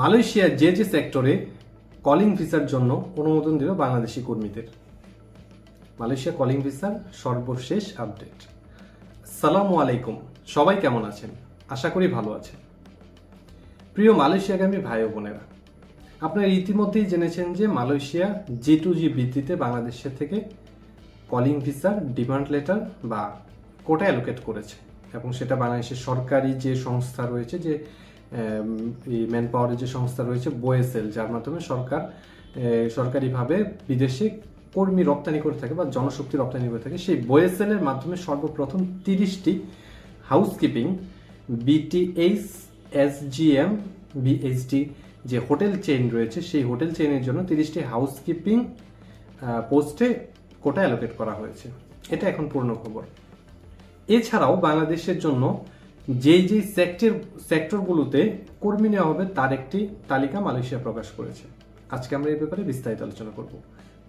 মালয়েশিয়ার যে যে সেক্টরে কলিং ভিসার জন্য অনুমোদন দিল বাংলাদেশি কর্মীদের। মালয়েশিয়া কলিং ভিসার সর্বশেষ আপডেট সালামু আলাইকুম, সবাই কেমন আছেন? আশা করি ভালো আছেন। প্রিয় মালয়েশিয়াগামী ভাই বোনেরা, আপনারা ইতিমধ্যেই জেনেছেন যে মালয়েশিয়া জি টু জি ভিত্তিতে বাংলাদেশের থেকে কলিং ভিসার ডিমান্ড লেটার বা কোটা অ্যালোকেট করেছে এবং সেটা বাংলাদেশের সরকারি যে সংস্থা রয়েছে যে ম্যান পাওয়ারের যে সংস্থা রয়েছে, বোয়েসেল, যার মাধ্যমে সরকার সরকারিভাবে বিদেশে কর্মী রপ্তানি করে থাকে বা জনশক্তি রপ্তানি করে থাকে। সেই বোয়েসেলের মাধ্যমে সর্বপ্রথম তিরিশটি হাউসকিপিং, বিটিএইচ, এসজিএম, বিএইচডি যে হোটেল চেইন রয়েছে, সেই হোটেল চেইনের জন্য তিরিশটি হাউসকিপিং পোস্টে কোটা অ্যালোকেট করা হয়েছে। এটা এখন পূর্ণ খবর। এছাড়াও বাংলাদেশের জন্য যেই যেই সেক্টর সেক্টরগুলোতে কর্মী নেওয়া হবে, তার একটি তালিকা মালয়েশিয়া প্রকাশ করেছে। আজকে আমরা এই ব্যাপারে বিস্তারিত আলোচনা করব।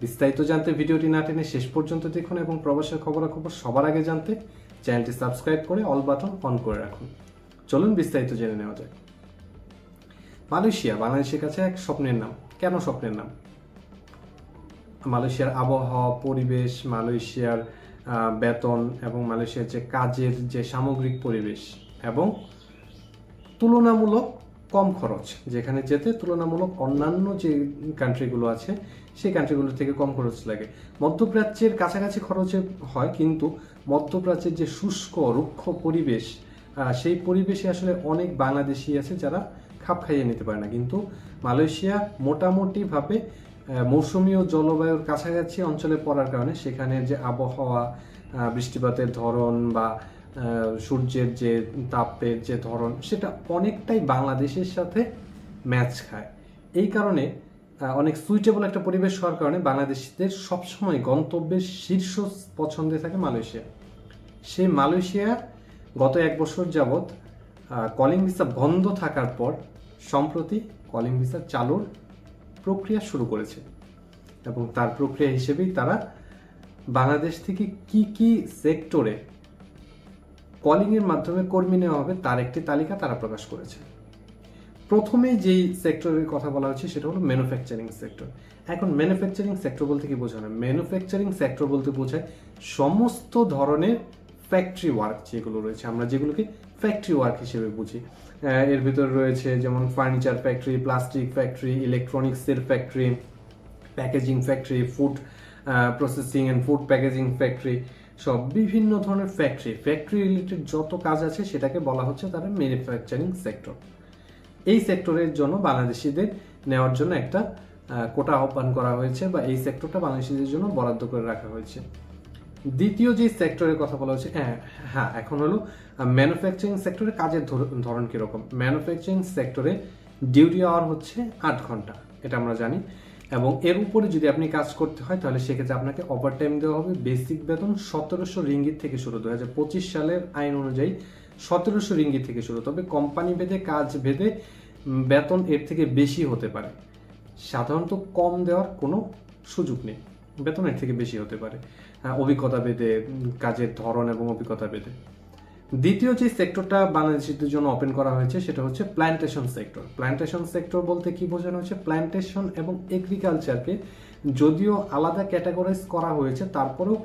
বিস্তারিত জানতে ভিডিওটি না টেনে শেষ পর্যন্ত দেখুন এবং প্রবাসের খবরাখবর সবার আগে জানতে চ্যানেলটি সাবস্ক্রাইব করে অল বাটন অন করে রাখুন। চলুন বিস্তারিত জেনে নেওয়া যাক। মালয়েশিয়া, বাংলাদেশের কাছে এক স্বপ্নের নাম। কেন স্বপ্নের নাম? মালয়েশিয়ার আবহাওয়া, পরিবেশ, মালয়েশিয়ার বেতন এবং মালয়েশিয়ার যে কাজের যে সামগ্রিক পরিবেশ এবং তুলনামূলক কম খরচ। যেখানে যেতে তুলনামূলক অন্যান্য যে কান্ট্রিগুলো আছে সেই কান্ট্রিগুলো থেকে কম খরচ লাগে। মধ্যপ্রাচ্যের কাছাকাছি খরচে হয় কিন্তু মধ্যপ্রাচ্যের যে শুষ্ক রুক্ষ পরিবেশ সেই পরিবেশে আসলে অনেক বাংলাদেশি আছে যারা খাপ খাইয়ে নিতে পারে না। কিন্তু মালয়েশিয়া মোটামুটিভাবে আহ, মৌসুমী ও জলবায়ুর কাছাকাছি অঞ্চলে পড়ার কারণে সেখানে যে আবহাওয়া বৃষ্টিপাতের ধরন বা সূর্যের যে তাপের যে ধরন, সেটা অনেকটাই বাংলাদেশের সাথে ম্যাচ খায়। এই কারণে অনেক সুইটেবল একটা পরিবেশ হওয়ার কারণে বাংলাদেশিদের সবসময় গন্তব্যের শীর্ষ পছন্দে থাকে মালয়েশিয়া। সে মালয়েশিয়া গত এক বছর যাবৎ কলিং ভিসা বন্ধ থাকার পর সম্প্রতি কলিং ভিসা চালুর প্রক্রিয়া শুরু করেছে। এবং তার প্রক্রিয়া হিসেবেই তারা বাংলাদেশ থেকে কি কি সেক্টরে কলিং এর মাধ্যমে কর্মী নেওয়া হবে, তার একটি তালিকা তারা প্রকাশ করেছে। প্রথমে যেই সেক্টরের কথা বলা হচ্ছে, সেটা হলো ম্যানুফ্যাকচারিং সেক্টর এখন ম্যানুফ্যাকচারিং সেক্টর বলতে কি বোঝানো ম্যানুফ্যাকচারিং সেক্টর বলতে বোঝায় সমস্ত ধরনের ফ্যাক্টরি ওয়ার্ক যেগুলো রয়েছে। আমরা যেগুলোকে ফ্যাক্টরি ওয়ার্ক হিসেবে বুঝি। এর ভিতরে রয়েছে যেমন ফার্নিচার ফ্যাক্টরি প্লাস্টিক ফ্যাক্টরি ইলেকট্রনিক্সের factory packaging factory food processing and food packaging factory সব বিভিন্ন ধরনের ফ্যাক্টরি ফ্যাক্টরি রিলেটেড যত কাজ আছে সেটাকে বলা হচ্ছে তারা ম্যানুফ্যাকচারিং সেক্টর এই সেক্টরের জন্য বাংলাদেশিদের নেওয়ার জন্য একটা কোটা আহ্বান করা হয়েছে বা এই সেক্টরটা বাংলাদেশিদের জন্য বরাদ্দ করে রাখা হয়েছে। দ্বিতীয় যে সেক্টরের কথা বলা হচ্ছে হ্যাঁ হ্যাঁ এখন হলো ম্যানুফ্যাকচারিং সেক্টরে কাজের ধর- ধরন কীরকম? ম্যানুফ্যাকচারিং সেক্টরে ডিউটি আওয়ার হচ্ছে আট ঘণ্টা, এটা আমরা জানি। এবং এর উপরে যদি আপনি কাজ করতে হয়, তাহলে সেক্ষেত্রে আপনাকে ওভার টাইম দেওয়া হবে। বেসিক বেতন সতেরোশো রিঙ্গিত থেকে শুরু। দু হাজার পঁচিশ সালের আইন অনুযায়ী সতেরোশো রিঙ্গিত থেকে শুরু। তবে কোম্পানি ভেদে, কাজ ভেদে বেতন এর থেকে বেশি হতে পারে। সাধারণত কম দেওয়ার কোনো সুযোগ নেই। বেতন এর থেকে বেশি হতে পারে। অভিজ্ঞতা বেদে কাজের ধরন এবং অভিজ্ঞতা বেদে দ্বিতীয় যে সেক্টরটা বাংলাদেশিদের জন্য ওপেন করা হয়েছে, সেটা হচ্ছে প্ল্যান্টেশন সেক্টর প্ল্যান্টেশন সেক্টর বলতে কি বোঝানো হচ্ছে প্ল্যান্টেশন এবং এগ্রিকালচারকে যদিও আলাদা ক্যাটাগরাইজ করা হয়েছে, তারপরেও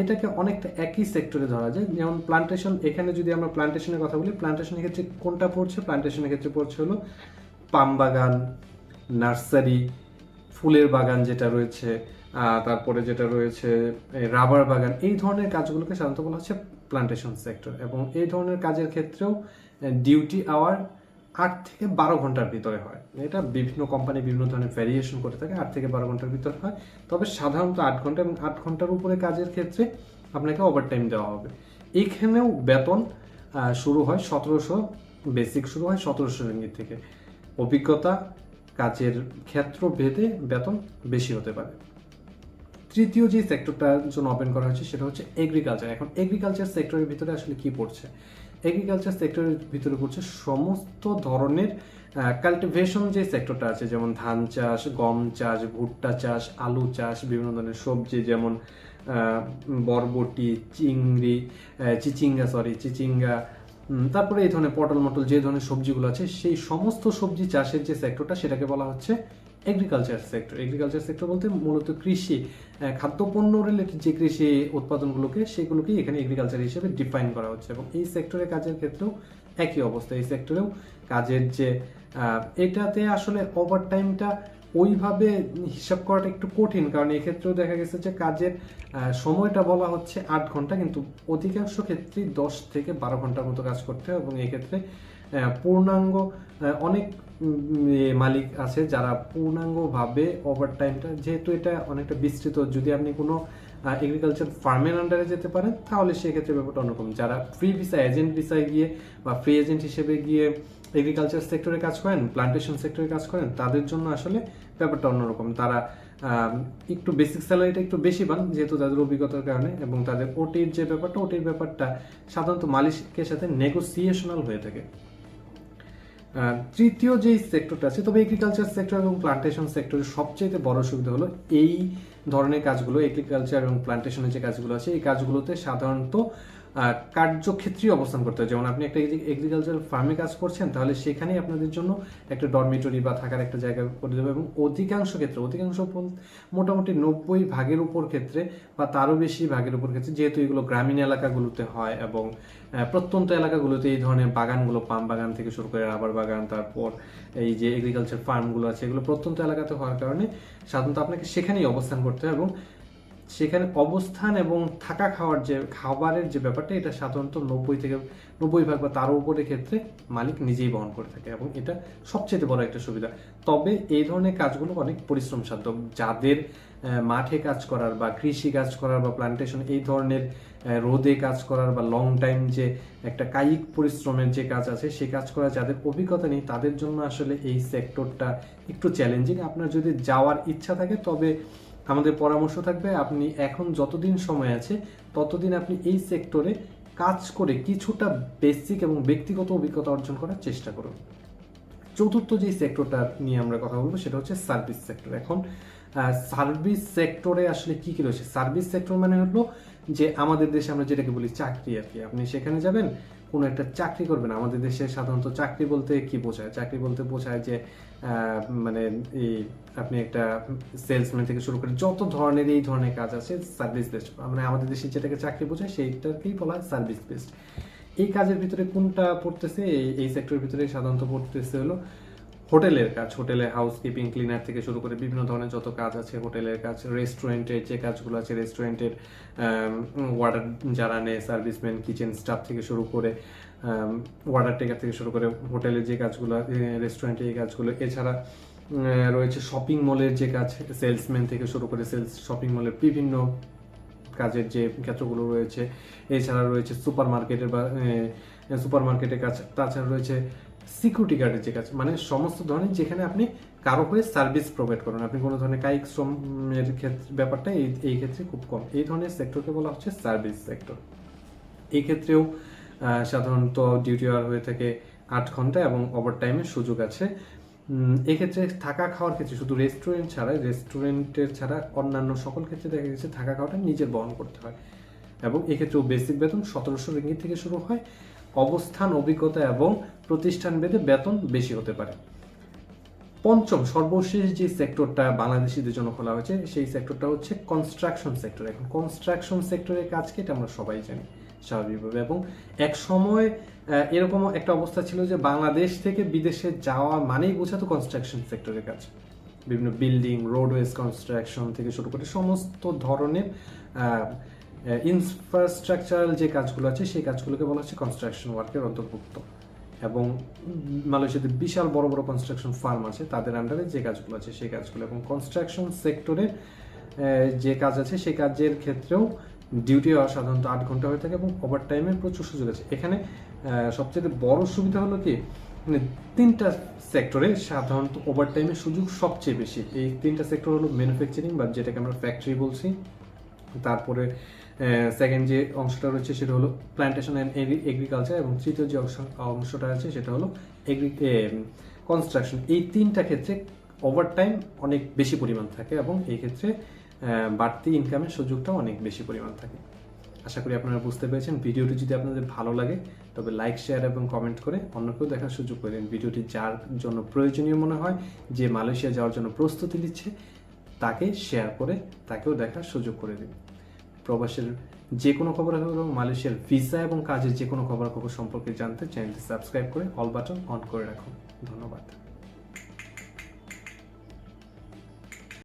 এটাকে অনেকটা একই সেক্টরে ধরা যায়। যেমন প্ল্যান্টেশন এখানে যদি আমরা প্ল্যান্টেশনের কথা বলি প্ল্যান্টেশনের ক্ষেত্রে কোনটা পড়ছে? প্ল্যান্টেশনের ক্ষেত্রে পড়ছে হলো পাম বাগান, নার্সারি, ফুলের বাগান যেটা রয়েছে তারপরে যেটা রয়েছে রাবার বাগান, এই ধরনের কাজগুলোকে সাধারণত বলা হচ্ছে প্লান্টেশন সেক্টর এবং এই ধরনের কাজের ক্ষেত্রেও ডিউটি আওয়ার আট থেকে বারো ঘণ্টার ভিতরে হয়। এটা বিভিন্ন কোম্পানি বিভিন্ন ধরনের ভ্যারিয়েশন করে থাকে, আট থেকে বারো ঘণ্টার ভিতরে হয়। তবে সাধারণত আট ঘণ্টা এবং আট ঘণ্টার উপরে কাজের ক্ষেত্রে আপনাকে ওভারটাইম দেওয়া হবে। এইখানেও বেতন শুরু হয় সতেরোশো বেসিক শুরু হয় সতেরোশো রিঙ্গিত থেকে। অভিজ্ঞতা, কাজের ক্ষেত্র ভেদে বেতন বেশি হতে পারে। তৃতীয় যে সেক্টরটার জন্য ওপেন করা হয়েছে সেটা হচ্ছে এগ্রিকালচার এখন এগ্রিকালচার সেক্টরের ভিতরে আসলে কি পড়ছে? এগ্রিকালচার সেক্টরের ভিতরে পড়ছে সমস্ত ধরনের কাল্টিভেশন যে সেক্টরটা আছে, যেমন ধান চাষ, গম চাষ, ভুট্টা চাষ, আলু চাষ, বিভিন্ন ধরনের সবজি, যেমন বরবটি, চিংড়ি চিচিঙ্গা সরি চিচিঙ্গা তারপরে এই ধরনের পটল মটল যে ধরনের সবজিগুলো আছে, সেই সমস্ত সবজি চাষের যে সেক্টরটা সেটাকে বলা হচ্ছে এগ্রিকালচার সেক্টর এগ্রিকালচার সেক্টর বলতে মূলত কৃষি খাদ্য খাদ্যপণ্য রিলেটেড যে কৃষি উৎপাদনগুলোকে সেগুলোকেই এখানে এগ্রিকালচার হিসেবে ডিফাইন করা হচ্ছে এবং এই সেক্টরে কাজের ক্ষেত্রেও একই অবস্থা। এই সেক্টরেও কাজের যে এটাতে আসলে ওভার টাইমটা ওইভাবে হিসাব করাটা একটু কঠিন, কারণ এক্ষেত্রেও দেখা গেছে যে কাজের সময়টা বলা হচ্ছে আট ঘণ্টা, কিন্তু অধিকাংশ ক্ষেত্রেই দশ থেকে বারো ঘণ্টার মতো কাজ করতে হয় এবং এক্ষেত্রে পূর্ণাঙ্গ অনেক মালিক আছে যারা পূর্ণাঙ্গভাবে ওভার টাইমটা যেহেতু এটা অনেকটা বিস্তৃত, যদি আপনি কোনো এগ্রিকালচার ফার্মের আন্ডারে যেতে পারেন, তাহলে সেক্ষেত্রে ব্যাপারটা অন্যরকম। যারা ফ্রি ভিসা এজেন্ট ভিসায় গিয়ে বা ফ্রি এজেন্ট হিসেবে গিয়ে এগ্রিকালচার সেক্টরে কাজ করেন প্লান্টেশন সেক্টরে কাজ করেন, তাদের জন্য আসলে ব্যাপারটা অন্যরকম। তারা একটু বেসিক স্যালারিটা একটু বেশি পান, যেহেতু তাদের অভিজ্ঞতার কারণে এবং তাদের ওটির যে ব্যাপারটা, ওটির ব্যাপারটা সাধারণত মালিকের সাথে নেগোসিয়েশনাল হয়ে থাকে। তৃতীয় যে সেক্টরটা আছে, তবে এগ্রিকালচার সেক্টর এবং প্লান্টেশন সেক্টরের সবচেয়ে বড় সুবিধা হলো এই ধরনের কাজগুলো এগ্রিকালচার এবং প্লান্টেশনের যে কাজগুলো আছে, এই কাজগুলোতে সাধারণত আহ, কার্যক্ষেত্রেই অবস্থান করতে হয়। যেমন আপনি একটা এগ্রিকালচার ফার্মে কাজ করছেন তাহলে সেখানেই আপনাদের জন্য একটা ডরমিটরি বা থাকার একটা জায়গা করে দেবে এবং অধিকাংশ ক্ষেত্রে অধিকাংশ মোটামুটি নব্বই ভাগের উপর ক্ষেত্রে বা তারও বেশি ভাগের উপর ক্ষেত্রে যেহেতু এগুলো গ্রামীণ এলাকাগুলোতে হয় এবং প্রত্যন্ত এলাকাগুলোতে এই ধরনের বাগানগুলো পাম বাগান থেকে শুরু করে রাবার বাগান তারপর এই যে এগ্রিকালচার ফার্মগুলো আছে এগুলো প্রত্যন্ত এলাকাতে হওয়ার কারণে সাধারণত আপনাকে সেখানেই অবস্থান করতে হয় এবং সেখানে অবস্থান এবং থাকা খাওয়ার যে খাবারের যে ব্যাপারটা, এটা সাধারণত নব্বই থেকে নব্বই ভাগ বা তারও উপরে ক্ষেত্রে মালিক নিজেই বহন করে থাকে এবং এটা সবচেয়ে বড় একটা সুবিধা। তবে এই ধরনের কাজগুলো অনেক পরিশ্রম সাধ্য যাদের মাঠে কাজ করার বা কৃষি কাজ করার বা প্লান্টেশন এই ধরনের রোদে কাজ করার বা লং টাইম যে একটা কায়িক পরিশ্রমের যে কাজ আছে, সে কাজ করার যাদের অভিজ্ঞতা নেই, তাদের জন্য আসলে এই সেক্টরটা একটু চ্যালেঞ্জিং আপনার যদি যাওয়ার ইচ্ছা থাকে, তবে আমাদের পরামর্শ থাকবে আপনি এখন যতদিন সময় আছে, ততদিন আপনি এই সেক্টরে কাজ করে কিছুটা বেসিক এবং ব্যক্তিগত অভিজ্ঞতা অর্জন করার চেষ্টা করুন। চতুর্থ যে সেক্টরটা নিয়ে আমরা কথা বলব সেটা হচ্ছে সার্ভিস সেক্টর এখন সার্ভিস সেক্টরে আসলে কি কী রয়েছে? সার্ভিস সেক্টর মানে হলো যে আমাদের দেশে আমরা যেটাকে বলি চাকরি আর কি। আপনি সেখানে যাবেন, কোনো একটা চাকরি করবেন। আমাদের দেশে সাধারণত চাকরি বলতে কি বোঝায়? চাকরি বলতে বোঝায় যে মানে এই আপনি একটা সেলসম্যান থেকে শুরু করে যত ধরনের এই ধরনের কাজ আছে সার্ভিস বেসড মানে আমাদের দেশে যেটাকে চাকরি বোঝায়, সেইটাকেই বলা হয় সার্ভিস বেসড এই কাজের ভিতরে কোনটা পড়তেছে? এই সেক্টরের ভিতরে সাধারণত পড়তেছে হলো হোটেলের কাজ, হোটেলে হাউসকিপিং ক্লিনার থেকে শুরু করে বিভিন্ন ধরনের যত কাজ আছে হোটেলের কাজ রেস্টুরেন্টের যে কাজগুলো আছে রেস্টুরেন্টের ওয়াটার যারা নেয় সার্ভিসম্যান কিচেন স্টাফ থেকে শুরু করে ওয়াটার টেকার থেকে শুরু করে হোটেলের যে কাজগুলো রেস্টুরেন্টে এই কাজগুলো। এছাড়া রয়েছে শপিং মলের যে কাজ সেলসম্যান থেকে শুরু করে সেলস শপিং মলের বিভিন্ন কাজের যে ক্ষেত্রগুলো রয়েছে। এছাড়া রয়েছে সুপার মার্কেটের বা সুপার মার্কেটের কাজ, তাছাড়া রয়েছে সিকিউরিটি গার্ডের যে কাজ মানে সমস্ত ধরনের যেখানে আপনি কারও হয়ে সার্ভিস প্রোভাইড করেন। আপনি কোনো ধরনের কায়িক শ্রমের ক্ষেত্রে, ব্যাপারটা এই এই ক্ষেত্রে খুব কম। এই ধরনের সেক্টরকে বলা হচ্ছে সার্ভিস সেক্টর এই ক্ষেত্রেও সাধারণত ডিউটি আওয়ার হয়ে থাকে আট ঘণ্টা এবং ওভার টাইমের সুযোগ আছে। এক্ষেত্রে থাকা খাওয়ার ক্ষেত্রে শুধু রেস্টুরেন্ট ছাড়া রেস্টুরেন্টের ছাড়া অন্যান্য সকল ক্ষেত্রে দেখা গেছে থাকা খাওয়াটা নিজের বহন করতে হয়। এবং এক্ষেত্রেও বেসিক বেতন সতেরোশো রিঙ্গিত থেকে শুরু হয়। অবস্থান, অভিজ্ঞতা এবং প্রতিষ্ঠান ভেদে বেতন বেশি হতে পারে। পঞ্চম, সর্বশেষ যে সেক্টরটা বাংলাদেশিদের জন্য খোলা হয়েছে, সেই সেক্টরটা হচ্ছে কনস্ট্রাকশন সেক্টর এখন কনস্ট্রাকশন সেক্টরের কাজকে এটা আমরা সবাই জানি স্বাভাবিকভাবে। এবং এক সময় এরকম একটা অবস্থা ছিল যে বাংলাদেশ থেকে বিদেশে যাওয়া মানেই বোঝাতো কনস্ট্রাকশন সেক্টরের কাজ। বিভিন্ন বিল্ডিং রোডওয়েজ কনস্ট্রাকশন থেকে শুরু করে সমস্ত ধরনের ইনফ্রাস্ট্রাকচারাল যে কাজগুলো আছে, সেই কাজগুলোকে বলা হচ্ছে কনস্ট্রাকশন ওয়ার্কের অন্তর্ভুক্ত। এবং মালয়েশিয়াতে বিশাল বড় বড় কনস্ট্রাকশন ফার্ম আছে, তাদের আন্ডারে যে কাজগুলো আছে, সেই কাজগুলো। এবং কনস্ট্রাকশন সেক্টরে যে কাজ আছে, সেই কাজের ক্ষেত্রেও ডিউটি সাধারণত আট ঘণ্টা হয়ে থাকে এবং ওভার টাইমের প্রচুর সুযোগ আছে। এখানে সবচেয়ে বড় সুবিধা হলো কি? মানে তিনটা সেক্টরে সাধারণত ওভার টাইমের সুযোগ সবচেয়ে বেশি। এই তিনটা সেক্টর হলো ম্যানুফ্যাকচারিং বা যেটাকে আমরা ফ্যাক্টরি বলছি। তারপরে সেকেন্ড যে অংশটা রয়েছে সেটা হলো প্ল্যান্টেশন অ্যান্ড এগ্রিকালচার এবং তৃতীয় যে অংশ- অংশটা আছে সেটা হলো এগ্রি কনস্ট্রাকশন এই তিনটা ক্ষেত্রে ওভার টাইম অনেক বেশি পরিমাণ থাকে এবং এই ক্ষেত্রে বাড়তি ইনকামের সুযোগটাও অনেক বেশি পরিমাণ থাকে। আশা করি আপনারা বুঝতে পেরেছেন। ভিডিওটি যদি আপনাদের ভালো লাগে, তবে লাইক শেয়ার এবং কমেন্ট করে অন্যকেও দেখার সুযোগ করে দিন। ভিডিওটি যার জন্য প্রয়োজনীয় মনে হয়, যে মালয়েশিয়া যাওয়ার জন্য প্রস্তুতি নিচ্ছে, তাকে শেয়ার করে তাকেও দেখার সুযোগ করে দিন। প্রবাসের যে কোনো খবর এবং মালয়েশিয়ার ভিসা এবং কাজের যে কোনো খবরাখবর খবর সম্পর্কে জানতে চ্যানেলটি সাবস্ক্রাইব করে অল বাটন অন করে রাখুন। ধন্যবাদ।